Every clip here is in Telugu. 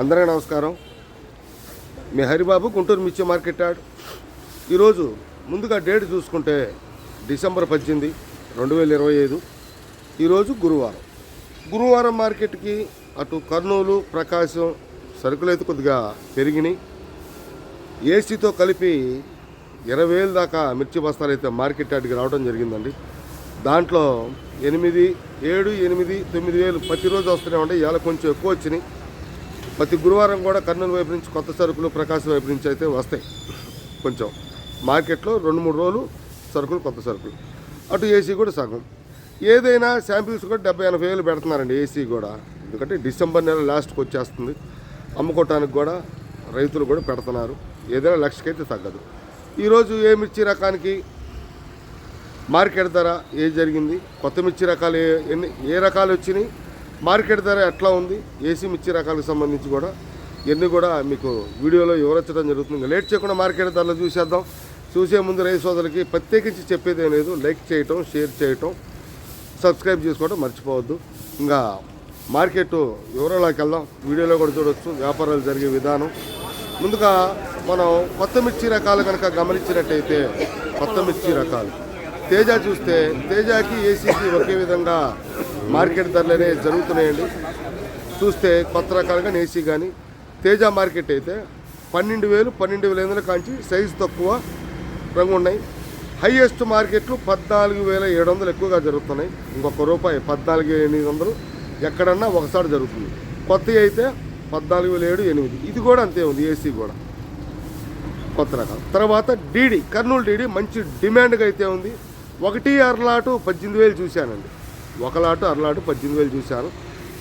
అందరికీ నమస్కారం. మీ హరిబాబు గుంటూరు మిర్చి మార్కెట్ యార్డ్ ఈరోజు ముందుగా డేట్ చూసుకుంటే డిసెంబర్ పద్దెనిమిది రెండు వేల ఇరవై ఐదు. ఈరోజు గురువారం. గురువారం మార్కెట్కి అటు కర్నూలు ప్రకాశం సరుకులు అయితే కొద్దిగా పెరిగినాయి. ఏసీతో కలిపి ఇరవై వేలు దాకా మిర్చి బస్తాలు అయితే మార్కెట్ యార్డ్కి రావడం జరిగిందండి. దాంట్లో ఎనిమిది ఏడు ఎనిమిది తొమ్మిది వేలు ప్రతిరోజు వస్తూనే ఉంటాయి ఇవాళ కొంచెం ఎక్కువ వచ్చినాయి. ప్రతి గురువారం కూడా కర్నూలు వైపు నుంచి కొత్త సరుకులు ప్రకాశం వైపు నుంచి అయితే వస్తాయి. కొంచెం మార్కెట్లో రెండు మూడు రోజులు సరుకులు కొత్త సరుకులు. అటు ఏసీ కూడా సగం. ఏదైనా శాంపిల్స్ కూడా డెబ్బై ఎనభై వేలు పెడుతున్నారండి ఏసీ కూడా. ఎందుకంటే డిసెంబర్ నెల లాస్ట్కి వచ్చేస్తుంది. అమ్ముకోవటానికి కూడా రైతులు కూడా పెడుతున్నారు. ఏదైనా లక్షకైతే తగ్గదు. ఈరోజు ఏ మిర్చి రకానికి మార్కెట్ ధర ఏ జరిగింది? కొత్త మిర్చి రకాలు ఎన్ని ఏ రకాలు వచ్చినాయి? మార్కెట్ ధర ఎట్లా ఉంది? ఏసీ మిర్చి రకాలకు సంబంధించి కూడా ఇవన్నీ కూడా మీకు వీడియోలో వివరించడం జరుగుతుంది. లేట్ చేయకుండా మార్కెట్ ధరలు చూసేద్దాం. చూసే ముందు రైతు సోదరులకి ప్రత్యేకించి చెప్పేది లేదు. లైక్ చేయటం షేర్ చేయటం సబ్స్క్రైబ్ చేసుకోవడం మర్చిపోవద్దు. ఇంకా మార్కెట్ వివరాలకు వెళ్దాం. వీడియోలో కూడా చూడవచ్చు వ్యాపారాలు జరిగే విధానం. ముందుగా మనం కొత్త మిర్చి రకాలు కనుక గమనించినట్టయితే కొత్త మిర్చి రకాలు. తేజ చూస్తే తేజాకి ఏసీకి ఒకే విధంగా మార్కెట్ ధరలనే జరుగుతున్నాయండి. చూస్తే కొత్త రకాలుగా ఏసీ కానీ తేజ మార్కెట్ అయితే పన్నెండు వేలు పన్నెండు వేల ఐదు వందల కాంచి సైజు తక్కువ రంగు ఉన్నాయి. హైయెస్ట్ మార్కెట్లు పద్నాలుగు వేల ఏడు వందలు ఎక్కువగా జరుగుతున్నాయి. ఇంకొక రూపాయి పద్నాలుగు ఎనిమిది వందలు ఎక్కడన్నా ఒకసారి జరుగుతుంది. కొత్తవి అయితే పద్నాలుగు వేల ఏడు ఎనిమిది. ఇది కూడా అంతే ఉంది ఏసీ కూడా. కొత్త రకం తర్వాత డీడీ కర్నూలు డీడీ మంచి డిమాండ్గా అయితే ఉంది. ఒకటి అరలాటు పద్దెనిమిది వేలు చూశానండి. ఒక లాటు అరలాటు పద్దెనిమిది వేలు చూశాను.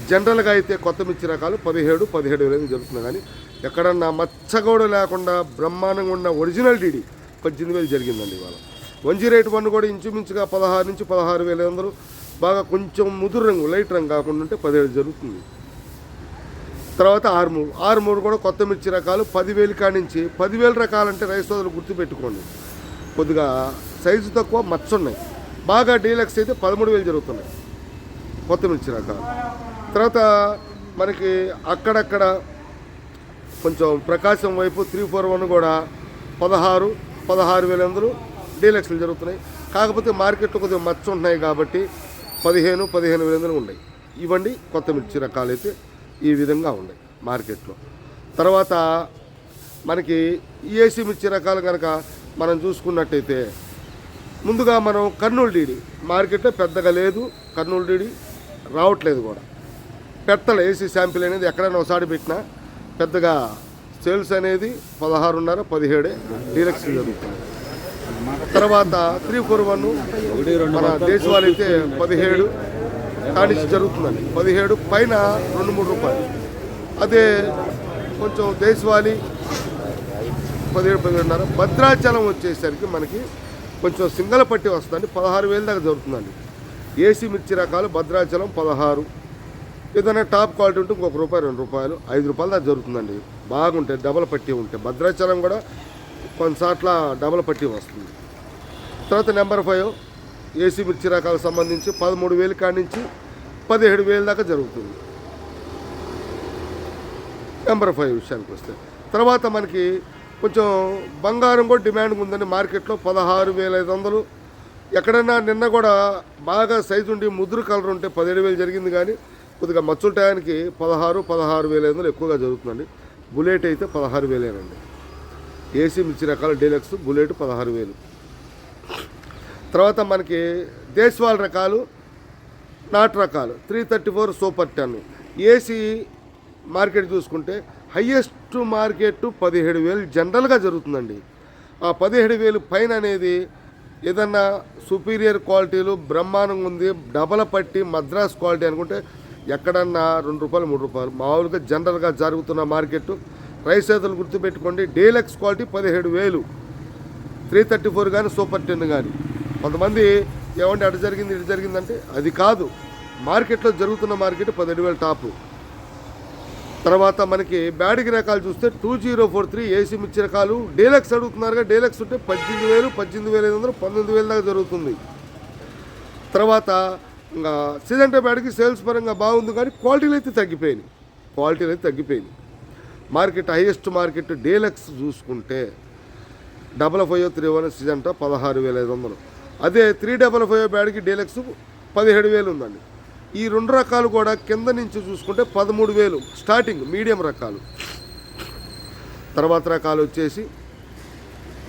జనరల్గా అయితే కొత్త మిర్చి రకాలు పదిహేడు పదిహేడు వేలు జరుగుతున్నాయి. కానీ ఎక్కడన్నా మచ్చగోడు లేకుండా బ్రహ్మాండంగా ఉన్న ఒరిజినల్ డీడీ పద్దెనిమిది వేలు జరిగిందండి ఇవాళ. వన్ జీరో ఎయిట్ వన్ కూడా ఇంచుమించుగా పదహారు నుంచి పదహారు వేల అందరూ వందలు. బాగా కొంచెం ముదురు రంగు లైట్ రంగు కాకుండా ఉంటే పదిహేడు జరుగుతుంది. తర్వాత ఆరుమూరు. ఆరుమూరు కూడా కొత్త మిర్చి రకాలు పదివేలు కానించి పదివేల రకాలంటే రైస్ సోదరులు గుర్తుపెట్టుకోండి. కొద్దిగా సైజు తక్కువ మచ్చ ఉన్నాయి. బాగా డీలక్స్ అయితే పదమూడు వేలు జరుగుతున్నాయి. కొత్తమిర్చి రకాలు తర్వాత మనకి అక్కడక్కడ కొంచెం ప్రకాశం వైపు త్రీ ఫోర్ వన్ కూడా పదహారు పదహారు వేల వందలు డీలక్స్లు జరుగుతున్నాయి. కాకపోతే మార్కెట్లో కొద్దిగా మచ్చ ఉన్నాయి కాబట్టి పదిహేను పదిహేను వేల వందలు ఉన్నాయి. ఇవ్వండి కొత్త మిర్చి రకాలు అయితే ఈ విధంగా ఉన్నాయి మార్కెట్లో. తర్వాత మనకి ఏసీ మిర్చి రకాలు కనుక మనం చూసుకున్నట్టయితే ముందుగా మనం కర్నూలు డీడీ మార్కెట్లో పెద్దగా లేదు కర్నూలు డీడీ రావట్లేదు కూడా. పెట్టలు ఏసీ శాంపిల్ అనేది ఎక్కడైనా ఒకసారి పెట్టినా పెద్దగా సేల్స్ అనేది పదహారున్నర పదిహేడే డీలక్స్ జరుగుతుంది. తర్వాత త్రీ ఫోర్ వన్ మన దేశవాళి అయితే పదిహేడు కానిచ్చి జరుగుతుందండి. పదిహేడు పైన రెండు మూడు రూపాయలు. అదే కొంచెం దేశవాళీ పదిహేడు పదిహేడున్నర. భద్రాచలం వచ్చేసరికి మనకి కొంచెం సింగల్ పట్టి వస్తుందండి. పదహారు వేల దాకా జరుగుతుందండి. ఏసీ మిర్చి రకాలు భద్రాచలం పదహారు. ఏదైనా టాప్ క్వాలిటీ ఉంటే ఇంకొక రూపాయి రెండు రూపాయలు ఐదు రూపాయలు దాకా జరుగుతుందండి. బాగుంటాయి డబల్ పట్టి ఉంటాయి భద్రాచలం కూడా కొన్నిసార్ల డబల్ పట్టి వస్తుంది. తర్వాత నెంబర్ ఫైవ్ ఏసీ మిర్చి రకాలకు సంబంధించి పదమూడు వేలు కాడి నుంచి పదిహేడు వేలు దాకా జరుగుతుంది. నెంబర్ ఫైవ్ విషయానికి వస్తే. తర్వాత మనకి కొంచెం బంగారం కూడా డిమాండ్ ఉందండి మార్కెట్లో. పదహారు వేల ఐదు వందలు. ఎక్కడన్నా నిన్న కూడా బాగా సైజు ఉండి ముదురు కలర్ ఉంటే పదిహేడు వేలు జరిగింది కానీ కొద్దిగా మచ్చుల టయానికి పదహారు పదహారు వేల ఐదు వందలు ఎక్కువగా జరుగుతుందండి. బుల్లెట్ అయితే పదహారు వేలేనండి. ఏసీ మిర్చి రకాల డీలక్స్ బుల్లెట్ పదహారు వేలు. తర్వాత మనకి దేశవాళ రకాలు నాటు రకాలు three thirty four super ten AC market చూసుకుంటే హయ్యెస్ట్ మార్కెట్ పదిహేడు వేలు జనరల్గా జరుగుతుందండి. ఆ పదిహేడు వేలు పైన అనేది ఏదన్నా సుపీరియర్ క్వాలిటీలు బ్రహ్మాండంగా ఉంది డబల పట్టి మద్రాస్ క్వాలిటీ అనుకుంటే ఎక్కడన్నా రెండు రూపాయలు మూడు రూపాయలు. మామూలుగా జనరల్గా జరుగుతున్న మార్కెట్. రైస్ రైతులు గుర్తుపెట్టుకోండి డీలక్స్ క్వాలిటీ పదిహేడు వేలు. త్రీ థర్టీ ఫోర్ కానీ సూపర్ టెన్ కానీ కొంతమంది ఏమంటే అటు జరిగింది ఇటు జరిగిందంటే అది కాదు. మార్కెట్లో జరుగుతున్న మార్కెట్ పదిహేడు వేల టాపు. తర్వాత మనకి బ్యాటరీ రకాలు చూస్తే two zero four three AC మిర్చి రకాలు. డీలక్స్ అడుగుతున్నారుగా డీలక్స్ ఉంటే పద్దెనిమిది వేలు పద్దెనిమిది వేల ఐదు వందలు పంతొమ్మిది వేల దాకా జరుగుతుంది. తర్వాత ఇంకా సిజంటే బ్యాడ్కి సేల్స్ పరంగా బాగుంది కానీ క్వాలిటీలు అయితే తగ్గిపోయినాయి క్వాలిటీలు అయితే తగ్గిపోయినాయి మార్కెట్ హైయెస్ట్ మార్కెట్ డీలక్స్ చూసుకుంటే డబల్ ఫైవ్ త్రీ వన్ సిజంట పదహారు వేల ఐదు వందలు. అదే త్రీ డబల్ ఫైవ్ బ్యాడ్కి డీలక్స్ పదిహేడు వేలు ఉందండి. ఈ రెండు రకాలు కూడా కింద నుంచి చూసుకుంటే పదమూడు వేలు. స్టార్టింగ్ మీడియం రకాలు. తర్వాత రకాలు వచ్చేసి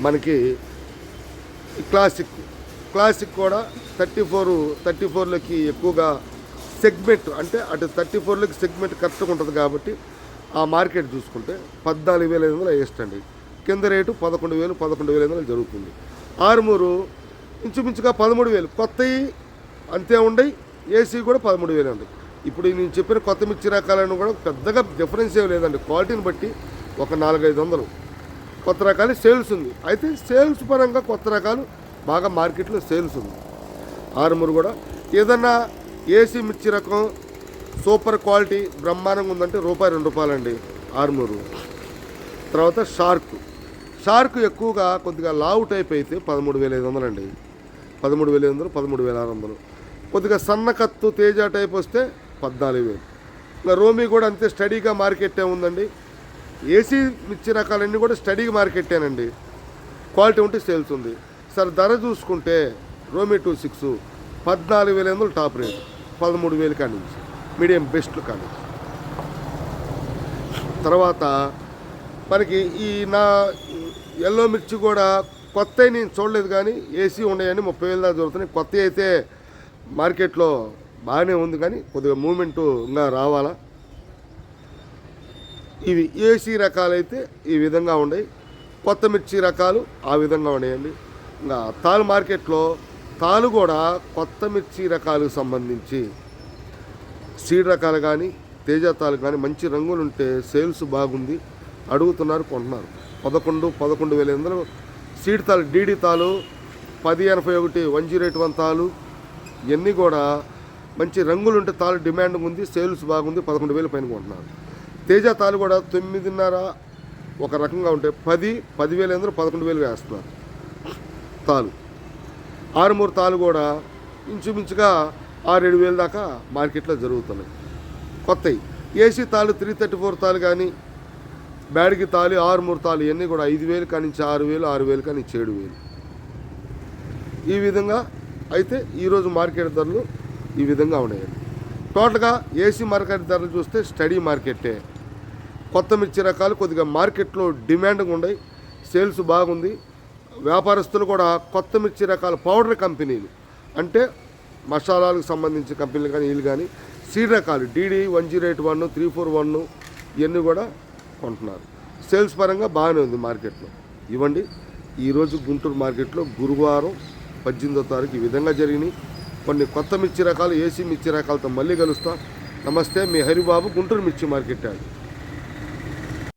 మనకి క్లాసిక్. క్లాసిక్ కూడా థర్టీ ఫోర్ థర్టీ ఫోర్లకి ఎక్కువగా సెగ్మెంట్ అంటే అటు థర్టీ ఫోర్లకి సెగ్మెంట్ కరెక్ట్గా ఉంటుంది కాబట్టి ఆ మార్కెట్ చూసుకుంటే పద్నాలుగు వేల ఐదు వందలు హైయెస్ట్ అండి కింద రేటు పదకొండు వేలు పదకొండు వేల ఐదు వందలు జరుగుతుంది. ఆరుమూరు ఇంచుమించుగా పదమూడు వేలు. కొత్తవి అంతే ఉండయి ఏసీ కూడా పదమూడు వేలు అండి ఇప్పుడు నేను చెప్పిన కొత్త మిర్చి రకాలను కూడా పెద్దగా డిఫరెన్స్ ఏం లేదండి. క్వాలిటీని బట్టి ఒక నాలుగైదు వందలు. కొత్త రకాలు సేల్స్ ఉంది. అయితే సేల్స్ పరంగా కొత్త రకాలు బాగా మార్కెట్లో సేల్స్ ఉంది. ఆరుమూరు కూడా. ఏదన్నా ఏసీ మిర్చి రకం సూపర్ క్వాలిటీ బ్రహ్మాండంగా ఉందంటే రూపాయి రెండు రూపాయలండి ఆరుమూరు. తర్వాత షార్క్. షార్క్ ఎక్కువగా కొద్దిగా లావు టైప్ అయితే పదమూడు వేల ఐదు వందలండి. పదమూడు వేల ఐదు వందలు పదమూడు వేల ఆరు వందలు. కొద్దిగా సన్నకత్తు తేజ టైప్ వస్తే పద్నాలుగు వేలు. ఇలా రోమీ కూడా అంతే స్టడీగా మార్కెట్టే ఉందండి. ఏసీ మిర్చి రకాలన్నీ కూడా స్టడీగా మార్కెట్టేనండి. క్వాలిటీ ఉంటే సేల్స్ ఉంది. సార్ ధర చూసుకుంటే రోమీ టూ సిక్స్ పద్నాలుగు వేల ఎనిమిది టాప్ రేట్. పదమూడు వేలు కానించి. మీడియం బెస్ట్లు కానించి. తర్వాత మనకి ఈ నా ఎల్లో మిర్చి కూడా కొత్త నేను చూడలేదు కానీ ఏసీ ఉన్నాయని ముప్పై వేల దాకా దొరుకుతున్నాయి. కొత్త అయితే మార్కెట్లో బాగానే ఉంది కానీ కొద్దిగా మూమెంటు ఇంకా రావాలా? ఇవి ఏసీ రకాలైతే ఈ విధంగా ఉన్నాయి. కొత్త మిర్చి రకాలు ఆ విధంగా ఉన్నాయండి. ఇంకా తాలు మార్కెట్లో తాలు కూడా కొత్త మిర్చి రకాలకు సంబంధించి సీడ్ రకాలు కానీ తేజ తాలు కానీ మంచి రంగులు ఉంటే సేల్స్ బాగుంది అడుగుతున్నారు కొంటున్నారు. పదకొండు పదకొండు వేల ఎనిమిదిలో సీడ్ తాలు డీడీ తాలు పది ఎనభై ఒకటి వన్ జీరో ఎయిట్ వన్ తాలు ఇవన్నీ కూడా మంచి రంగులు ఉంటే తాలు డిమాండ్ ఉంది సేల్స్ బాగుంది పదకొండు వేలు పైన కొంటున్నారు. తేజ తాలు కూడా తొమ్మిదిన్నర ఒక రకంగా ఉంటే పది పదివేలు ఎందుకు పదకొండు వేలు వేస్తున్నారు తాలు ఆరుమూరు తాలు కూడా ఇంచుమించుగా ఆరేడు వేలు దాకా మార్కెట్లో జరుగుతున్నాయి. కొత్తవి ఏసీ తాలు త్రీ థర్టీ ఫోర్ తాలు కానీ బ్యాడ్కి ఆరు మూడు తాలు ఇవన్నీ కూడా ఐదు వేలు కానించి ఆరు వేలు ఆరు వేలు కానించి ఏడు వేలు. ఈ విధంగా అయితే ఈరోజు మార్కెట్ ధరలు ఈ విధంగా ఉన్నాయండి టోటల్గా ఏసీ మార్కెట్ ధరలు చూస్తే స్టడీ మార్కెట్టే కొత్త మిర్చి రకాలు కొద్దిగా మార్కెట్లో డిమాండ్గా ఉన్నాయి. సేల్స్ బాగుంది. వ్యాపారస్తులు కూడా కొత్త మిర్చి రకాల పౌడర్ కంపెనీలు అంటే మసాలాలకు సంబంధించిన కంపెనీలు కానీ వీళ్ళు కానీ సీడ్ రకాలు DD one zero eight one three four one ఇవన్నీ కూడా కొంటున్నారు. సేల్స్ పరంగా బాగానే ఉంది మార్కెట్లో. ఇవ్వండి. ఈరోజు గుంటూరు మార్కెట్లో గురువారం పద్దెనిమిదో తారీఖు ఈ విధంగా జరిగినాయి. కొన్ని కొత్త మిర్చి రకాలు ఏసీ మిర్చి రకాలతో మళ్ళీ కలుస్తాం. నమస్తే మీ హరిబాబు గుంటూరు మిర్చి మార్కెట్ యాడ్.